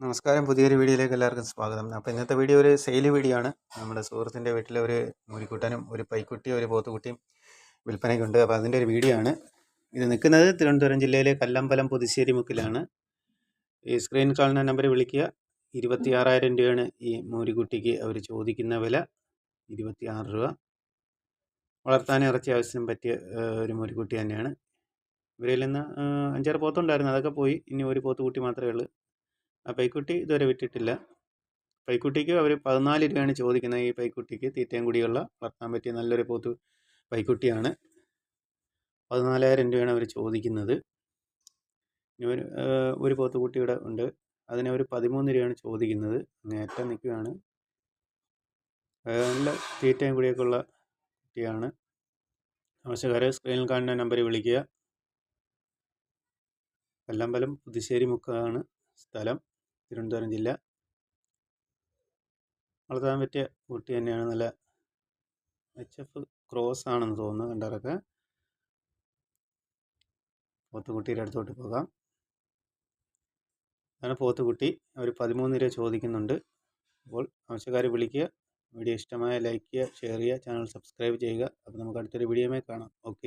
നമസ്കാരം. പുതിയൊരു വീഡിയോയിലേക്ക് എല്ലാവർക്കും സ്വാഗതം. അപ്പോൾ ഇന്നത്തെ വീഡിയോ ഒരു സെയിൽ വീഡിയോ ആണ്. നമ്മുടെ സുഹൃത്തിന്റെ വീട്ടിലെ ഒരു മുരിക്കുട്ടനും ഒരു പൈക്കുട്ടിയും ഒരു പോത്തുകുട്ടിയും വിൽപ്പനയ്ക്കുണ്ട്. അപ്പോൾ അതിന്റെ ഒരു വീഡിയോ ആണ്. ഇത് നിൽക്കുന്നത് തിരുവനന്തപുരം ജില്ലയിലെ കല്ലമ്പലം പുതുശ്ശേരി മുക്കിലാണ്. ഈ സ്ക്രീൻ കാണുന്ന നമ്പർ വിളിക്കുക. ഇരുപത്തി ആറായിരം രൂപയാണ് ഈ മൂരിക്കുട്ടിക്ക് അവർ ചോദിക്കുന്ന വില. ഇരുപത്തി ആറ് രൂപ. വളർത്താൻ ഇറച്ചി ആവശ്യം പറ്റിയ ഒരു മൂരിക്കുട്ടി തന്നെയാണ്. ഇവരിൽ നിന്ന് അഞ്ചാറ് പോത്തുണ്ടായിരുന്നു. അതൊക്കെ പോയി. ഇനി ഒരു പോത്തുകുട്ടി മാത്രമേ ഉള്ളൂ. ആ പൈക്കുട്ടി ഇതുവരെ വിറ്റിട്ടില്ല. പൈക്കുട്ടിക്ക് അവർ പതിനാല് രൂപയാണ് ചോദിക്കുന്നത്. ഈ പൈക്കുട്ടിക്ക് തീറ്റയും കൂടിയുള്ള വളർത്താൻ പറ്റിയ നല്ലൊരു പോത്ത് പൈക്കുട്ടിയാണ്. പതിനാലായിരം രൂപയാണ് അവർ ചോദിക്കുന്നത്. ഇനി ഒരു ഒരു പോത്തുകുട്ടി ഇവിടെ ഉണ്ട്. അതിന് അവർ പതിമൂന്ന് രൂപയാണ് ചോദിക്കുന്നത്. അങ്ങേറ്റം നിൽക്കുകയാണ്. നല്ല തീറ്റയും കൂടിയൊക്കെ ഉള്ള കുട്ടിയാണ്. ആവശ്യക്കാരെ സ്ക്രീനിൽ കാണുന്ന നമ്പറിൽ വിളിക്കുക. കല്ലമ്പലം പുതുശ്ശേരി മുക്കാണ് സ്ഥലം. തിരുവനന്തപുരം ജില്ല. വളർത്താൻ പറ്റിയ കുട്ടി തന്നെയാണ്. നല്ല എച്ച് എഫ് ക്രോസ് ആണെന്ന് തോന്നുന്നു കണ്ടവരൊക്കെ. പോത്തുകുട്ടിയുടെ അടുത്തോട്ട് പോകാം. അതാണ് പോത്തുകുട്ടി അവർ പതിമൂന്ന് രൂപ ചോദിക്കുന്നുണ്ട്. അപ്പോൾ ആവശ്യക്കാർ വിളിക്കുക വീഡിയോ ഇഷ്ടമായ ലൈക്ക് ചെയ്യുക ഷെയർ ചെയ്യുക ചാനൽ സബ്സ്ക്രൈബ് ചെയ്യുക. അപ്പോൾ നമുക്ക് അടുത്തൊരു വീഡിയോമേ കാണാം. ഓക്കെ